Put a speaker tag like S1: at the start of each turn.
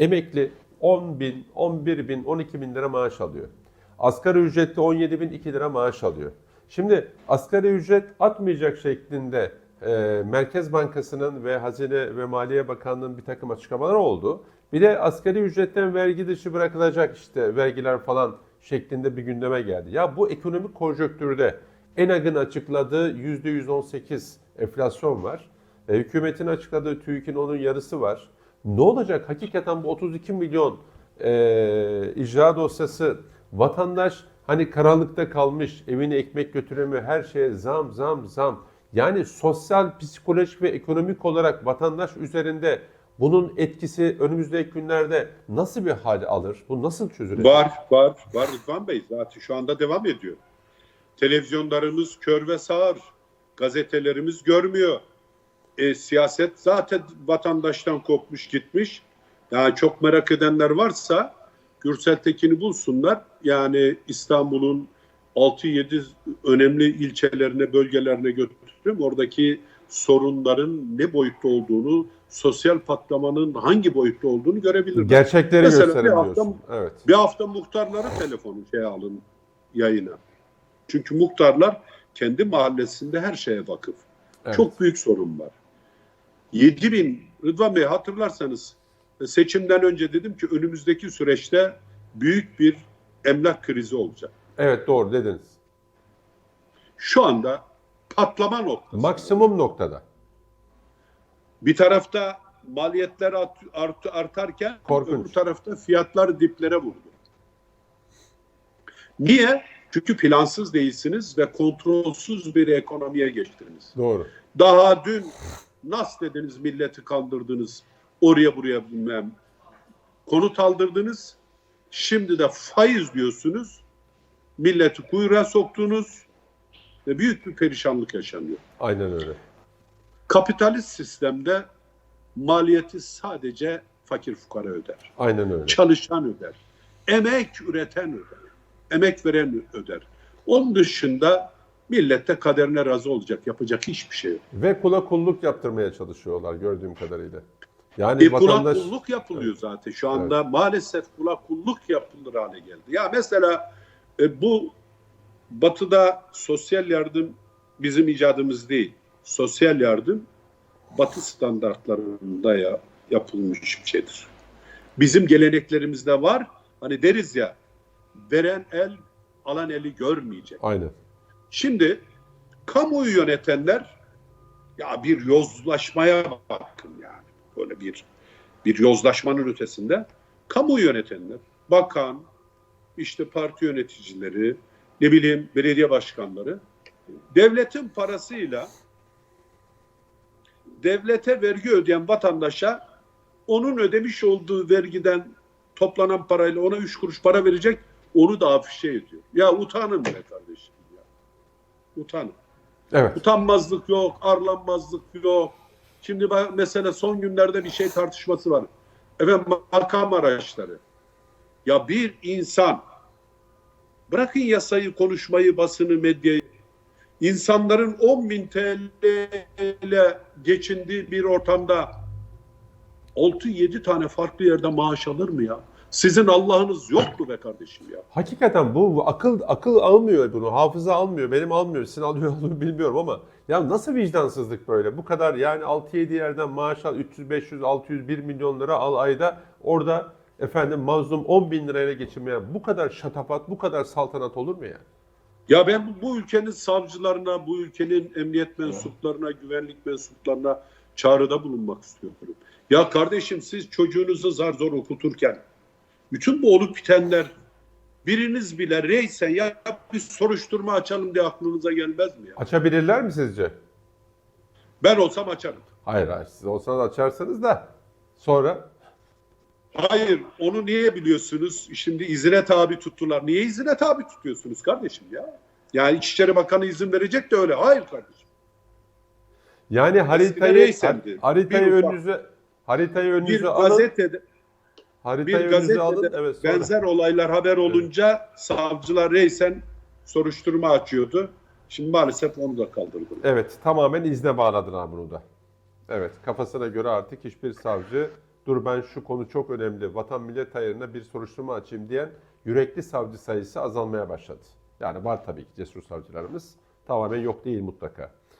S1: Emekli 10 bin, 11 bin, 12 bin lira maaş alıyor. Asgari ücretli 17 bin 2 lira maaş alıyor. Şimdi asgari ücret atmayacak şeklinde e, Merkez Bankası'nın ve Hazine ve Maliye Bakanlığı'nın bir takım açıklamaları oldu. Bir de asgari ücretten vergi dışı bırakılacak işte vergiler falan şeklinde bir gündeme geldi. Ya bu ekonomik konjonktürde ENAG'ın açıkladığı %118 enflasyon var. E, hükümetin açıkladığı TÜİK'in onun yarısı var. Ne olacak? Hakikaten bu 32 milyon e, icra dosyası vatandaş hani karanlıkta kalmış, evine ekmek götüremiyor, her şeye zam zam zam. Yani sosyal, psikolojik ve ekonomik olarak vatandaş üzerinde bunun etkisi önümüzdeki günlerde nasıl bir hal alır? Bu nasıl çözülecek?
S2: Var, var, var Rıdvan Bey zaten şu anda devam ediyor. Televizyonlarımız kör ve sağır, gazetelerimiz görmüyor. E, siyaset zaten vatandaştan kopmuş gitmiş. Yani çok merak edenler varsa Gürsel Tekin'i bulsunlar. Yani İstanbul'un 6-7 önemli ilçelerine, bölgelerine götürüp oradaki sorunların ne boyutta olduğunu, sosyal patlamanın hangi boyutta olduğunu görebilirler.
S1: Gerçekleri
S2: Mesela bir hafta-
S1: Evet.
S2: Bir hafta muhtarları telefonu şey alın yayına. Çünkü muhtarlar kendi mahallesinde her şeye vakıf.
S1: evet.
S2: Çok büyük sorun var. 7 bin Rıdvan Bey hatırlarsanız e, seçimden önce dedim ki önümüzdeki süreçte büyük bir emlak krizi olacak.
S1: Evet doğru dediniz.
S2: Şu anda patlama noktası.
S1: Maksimum noktada.
S2: Bir tarafta maliyetler art, art- artarken
S1: Korkunç.
S2: öbür tarafta fiyatlar diplere vurdu. Niye? Çünkü plansız değilsiniz ve kontrolsüz bir ekonomiye geçtiniz.
S1: Doğru.
S2: Daha dün nas dediniz milleti kandırdınız. Oraya buraya bilmem. Konut aldırdınız. Şimdi de faiz diyorsunuz. Milleti kuyruğa soktunuz. Ve büyük bir perişanlık yaşanıyor.
S1: Aynen öyle.
S2: Kapitalist sistemde maliyeti sadece fakir fukara öder.
S1: Aynen öyle.
S2: Çalışan öder. Emek üreten öder. Emek veren öder. Onun dışında millette kaderine razı olacak. Yapacak hiçbir şey yok.
S1: Ve kula kulluk yaptırmaya çalışıyorlar gördüğüm kadarıyla. Yani
S2: E, kula
S1: vatandaş
S2: kulluk yapılıyor zaten. Şu anda maalesef kula kulluk yapılır hale geldi. Ya mesela e, bu batıda sosyal yardım bizim icadımız değil. Sosyal yardım batı standartlarında ya, yapılmış bir şeydir. Bizim geleneklerimizde var. Hani deriz ya veren el alan eli görmeyecek.
S1: aynen.
S2: Şimdi kamuoyu yönetenler ya bir yozlaşmaya bakın yani. Böyle bir bir yozlaşmanın ötesinde kamuoyu yönetenler, bakan, işte parti yöneticileri, ne bileyim belediye başkanları devletin parasıyla devlete vergi ödeyen vatandaşa onun ödemiş olduğu vergiden toplanan parayla ona üç kuruş para verecek onu da afişe ediyor. Ya utanın be kardeşim. Utanın.
S1: Evet.
S2: Utanmazlık yok, arlanmazlık yok. Şimdi mesela son günlerde bir şey tartışması var. Efendim makam araçları. Ya bir insan bırakın yasayı, konuşmayı, basını, medyayı. İnsanların 10 bin TL ile geçindiği bir ortamda 6-7 tane farklı yerde maaş alır mı ya? Sizin Allah'ınız yok mu be kardeşim ya?
S1: Hakikaten bu, bu akıl akıl almıyor bunu. Hafıza almıyor. Benim almıyor. Sizin alıyor mu bilmiyorum ama ya nasıl vicdansızlık böyle? Bu kadar yani 6-7 yerden maaş al 300 500 600 1 milyon lira al ayda orada efendim mazlum 10 bin lirayla geçinmeye bu kadar şatafat, bu kadar saltanat olur mu ya?
S2: Ya ben bu ülkenin savcılarına, bu ülkenin emniyet mensuplarına, güvenlik mensuplarına çağrıda bulunmak istiyorum. Ya kardeşim siz çocuğunuzu zar zor okuturken bütün bu olup bitenler biriniz bile reysen ya bir soruşturma açalım diye aklınıza gelmez mi ya?
S1: Açabilirler mi sizce?
S2: Ben olsam açarım.
S1: Hayır hayır. Siz olsanız açarsınız da sonra
S2: Hayır onu niye biliyorsunuz? Şimdi izine tabi tuttular. Niye izine tabi tutuyorsunuz kardeşim ya? Yani İçişleri Bakanı izin verecek de öyle. Hayır kardeşim.
S1: yani haritayı
S2: neysemdi.
S1: haritayı
S2: Bir
S1: önünüze haritayı
S2: Bir
S1: önünüze alın.
S2: gazetede
S1: Haritayı
S2: bir
S1: önünüze alın.
S2: gazetede
S1: Evet sonra.
S2: benzer olaylar haber olunca savcılar reysen soruşturma açıyordu. Şimdi maalesef onu da kaldırdılar.
S1: Evet, tamamen izne bağladılar bunu da. Evet, kafasına göre artık hiçbir savcı dur ben şu konu çok önemli, vatan millet hayırına bir soruşturma açayım diyen yürekli savcı sayısı azalmaya başladı. Yani var tabii ki cesur savcılarımız. Tamamen yok değil mutlaka.